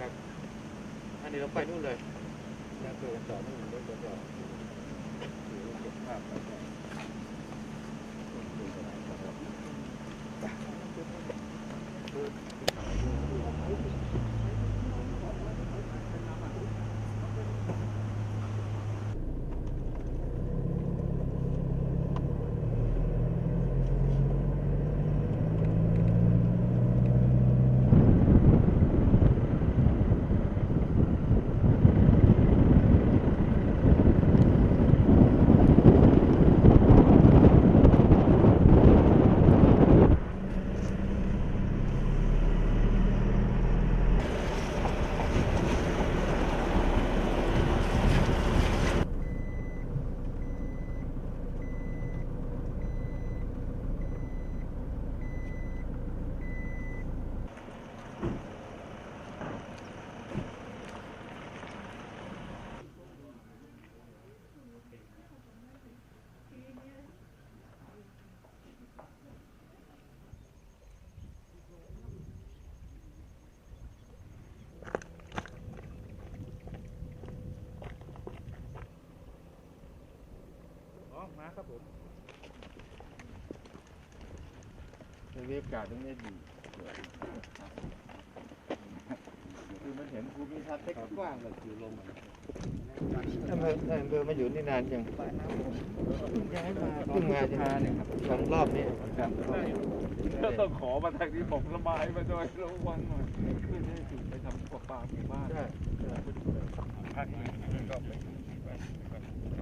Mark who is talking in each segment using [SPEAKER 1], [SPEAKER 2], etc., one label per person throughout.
[SPEAKER 1] ครับ อันนี้เราไปนู่นเลย
[SPEAKER 2] แล้วตัวต่อนู่นแล้วตัวต่อถือเก็บภาพแล้วก็
[SPEAKER 1] อ๋อมาครับผม
[SPEAKER 2] บรรยากาศตรงนี้ดีคือมันเห็นภูมิทัศน์กว้างเลยคือลม
[SPEAKER 1] ทำไมนายอำเภอมาอยู่นี่นานยัง
[SPEAKER 2] ย้ายมา
[SPEAKER 1] เพิ่งมาใช่ไหม
[SPEAKER 2] เนี่ยครับ
[SPEAKER 1] สองรอบนี้
[SPEAKER 2] ครับ
[SPEAKER 3] ก็ต้องขอมาทางนี้ผมระบายมาด้วยระวังหน่อยเพื่อจะถึงไปทำปลาปลาหมู่บ้าน
[SPEAKER 1] ใช่ใช่
[SPEAKER 3] ภาคนี้ก็ไป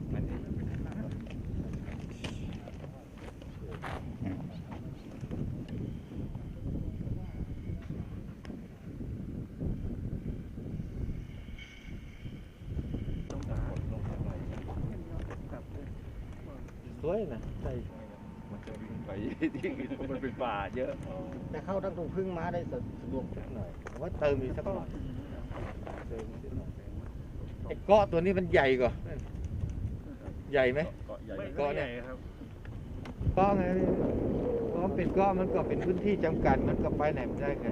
[SPEAKER 1] สวยนะใช่
[SPEAKER 3] มันจะวิ่งไปที่มันเป็นป่าเยอะ
[SPEAKER 2] แต่เข้าทางตรงพึ่งมาได้สะดวกสักหน่อย
[SPEAKER 1] ผมว่าเติมอีกสักหน่อยเติมอีกสักหน่อยไอ้เกาะตัวนี้มันใหญ่กว่า ใหญ่ไหม
[SPEAKER 3] เกาะใหญ่
[SPEAKER 1] เกาะเนี่ย
[SPEAKER 3] ครับ
[SPEAKER 1] เกาะไงเพราะมันเป็นเกาะมันก็เป็นพื้นที่จำกัด มันก็ไปไหนไม่ได้ไง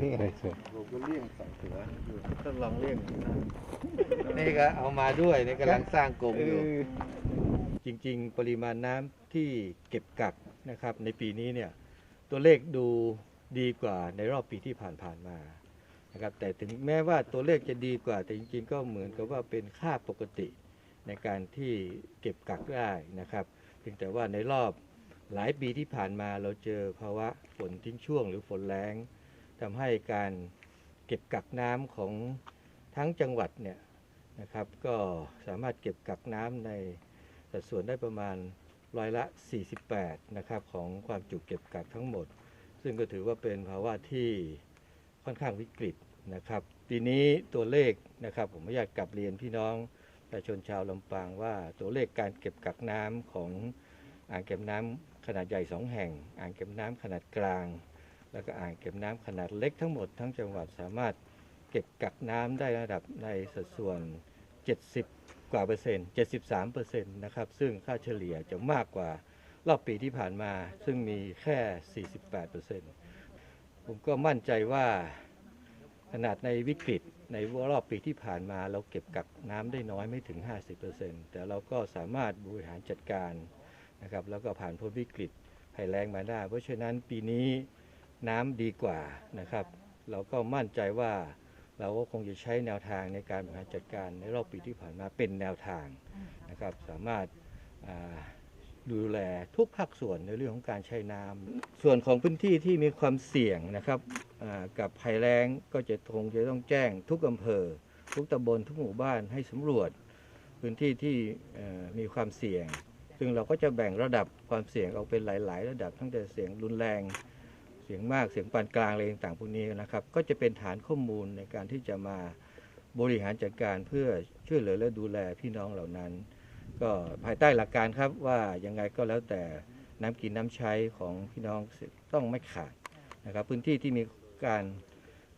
[SPEAKER 1] โอเค
[SPEAKER 2] ผมก็เลี่ยงใส่เสืออยู่
[SPEAKER 1] ทดลองเรียกนี่ก็เอามาด้วยนี่กำลังสร้างกรงอยู่ จริง ๆ ปริมาณน้ำที่เก็บกักนะครับ ในปีนี้เนี่ยตัวเลขดูดีกว่าในรอบปีที่ผ่านๆมานะครับแต่ถึงแม้ว่าตัวเลขจะดีกว่า แต่จริงๆ ก็เหมือนกับว่าเป็นค่าปกติในการที่เก็บกักได้นะครับเพียงแต่ว่าในรอบหลายปีที่ผ่านมาเราเจอภาวะฝนทิ้งช่วงหรือฝนแรง ทำให้การเก็บกักน้ำของทั้งจังหวัดเนี่ยนะครับ ก็สามารถเก็บกักน้ำในสัดส่วนได้ประมาณร้อยละ 48 นะครับของความจุเก็บกักทั้งหมด ซึ่งก็ถือว่าเป็นภาวะที่ค่อนข้างวิกฤตนะครับ ปีนี้ตัวเลขนะครับผมอยากกลับเรียนพี่น้องประชาชนชาวลำปางว่าตัวเลขการเก็บกักน้ำของอ่างเก็บน้ำขนาดใหญ่สองแห่ง อ่างเก็บน้ำขนาดกลาง แล้วก็อ่างเก็บน้ำขนาดเล็กทั้งหมดทั้งจังหวัดสามารถเก็บกักน้ำได้ระดับในสัดส่วน 70 กว่าเปอร์เซ็นต์ 73เปอร์เซ็นต์นะครับ ซึ่งค่าเฉลี่ยจะมากกว่ารอบปีที่ผ่านมา ซึ่งมีแค่ 48เปอร์เซ็นต์ผมก็มั่นใจว่าขนาดในวิกฤตในรอบปีที่ผ่านมาเราเก็บกักน้ำได้น้อยไม่ถึง 50%แต่เราก็สามารถบริหารจัดการนะครับแล้วก็ผ่านพ้นวิกฤตภัยแล้งมาได้ เพราะฉะนั้นปีนี้ น้ำดีกว่านะครับ เราก็มั่นใจว่าเราก็คงจะใช้แนวทางในการบริหารจัดการในรอบปีที่ผ่านมาเป็นแนวทางนะครับ สามารถดูแลทุกภาคส่วนในเรื่องของการใช้น้ำส่วนของพื้นที่ที่มีความเสี่ยงนะครับกับภัยแล้งก็จะคงจะต้องแจ้งทุกอำเภอ ทุกตำบลทุกหมู่บ้านให้สำรวจ พื้นที่ที่มีความเสี่ยง ซึ่งเราก็จะแบ่งระดับความเสี่ยงออกเป็นหลาย ๆ ระดับตั้งแต่เสี่ยงรุนแรง สียงมากเสียงปานกลางอะไรต่างๆพวกนี้นะครับ ก็จะเป็นฐานข้อมูลในการที่จะมาบริหารจัดการเพื่อช่วยเหลือและดูแลพี่น้องเหล่านั้น ก็ภายใต้หลักการครับว่ายังไงก็แล้วแต่น้ำกินน้ำใช้ของพี่น้องต้องไม่ขาดนะครับ พื้นที่ที่มีการ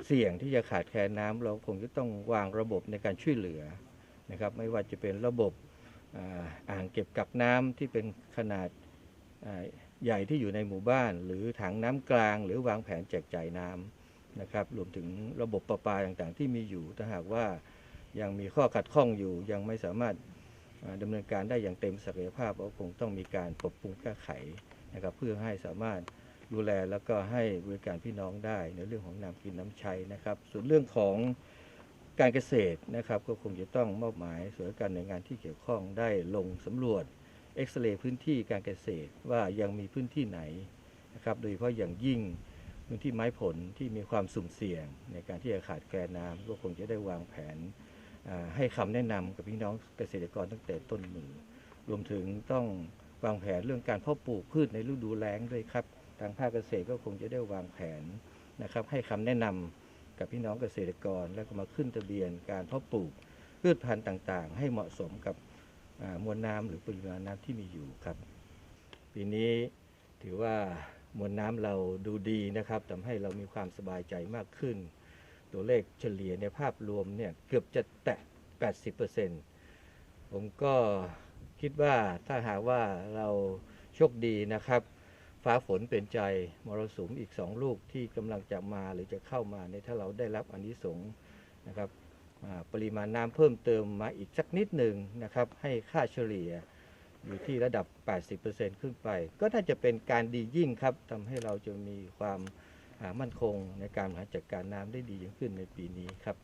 [SPEAKER 1] เสี่ยงที่จะขาดแคลนน้ำเราคงจะต้องวางระบบในการช่วยเหลือนะครับ ไม่ว่าจะเป็นระบบอ่างเก็บกักน้ำที่เป็นขนาดอ่า ใหญ่ที่อยู่ในหมู่บ้าน หรือถังน้ำกลาง หรือวางแผนแจกจ่ายน้ำนะครับ รวมถึงระบบประปาต่างๆ ที่มีอยู่ถ้าหากว่ายังมีข้อขัดข้องอยู่ ยังไม่สามารถอ่าดำเนินการได้อย่างเต็มศักยภาพก็คงต้องมีการปรับปรุงแก้ไขนะครับเพื่อให้สามารถดูแลแล้วก็ให้บริการพี่น้องได้ในเรื่องของน้ำกินน้ำใช้นะครับ ส่วนเรื่องของการเกษตรนะครับ ก็คงจะต้องมอบหมายส่วนการหน่วยงานที่เกี่ยวข้องได้ลงสำรวจ เอ็กซเรย์พื้นที่การเกษตรว่ายังมีพื้นที่ไหนนะครับโดยเฉพาะอย่างยิ่งพื้นที่ไม้ผลที่มีความสุ่มเสี่ยง ในการที่จะขาดแคลนน้ำก็คงจะได้วางแผนให้คำแนะนำกับพี่น้องเกษตรกรตั้งแต่ต้นมือ รวมถึงต้องวางแผนเรื่องการเพาะปลูกพืชในฤดูแล้งด้วยครับ ทางภาคเกษตรก็คงจะได้วางแผนนะครับให้คำแนะนำกับพี่น้องเกษตรกร แล้วก็มาขึ้นทะเบียนการเพาะปลูกพืชพันธุ์ต่างๆ ให้เหมาะสมกับ มวลน้ำหรือปริมาณน้ำที่มีอยู่ครับ ปีนี้ถือว่ามวลน้ำเราดูดีนะครับทำให้เรามีความสบายใจมากขึ้น ตัวเลขเฉลี่ยในภาพรวมเนี่ยเกือบจะแตะ 80%ผมก็คิดว่าถ้าหากว่าเราโชคดีนะครับ ฟ้าฝนเป็นใจมรสุมอีกสองลูกที่กำลังจะมาหรือจะเข้ามาในถ้าเราได้รับอานิสงส์นะครับ ปริมาณน้ำเพิ่มเติมมาอีกสักนิดหนึ่งนะครับ ให้ค่าเฉลี่ยอยู่ที่ระดับ 80%ขึ้นไป ก็น่าจะเป็นการดียิ่งครับทำให้เราจะมีความมั่นคงในการบริหารจัดการน้ำได้ดียิ่งขึ้นในปีนี้ครับ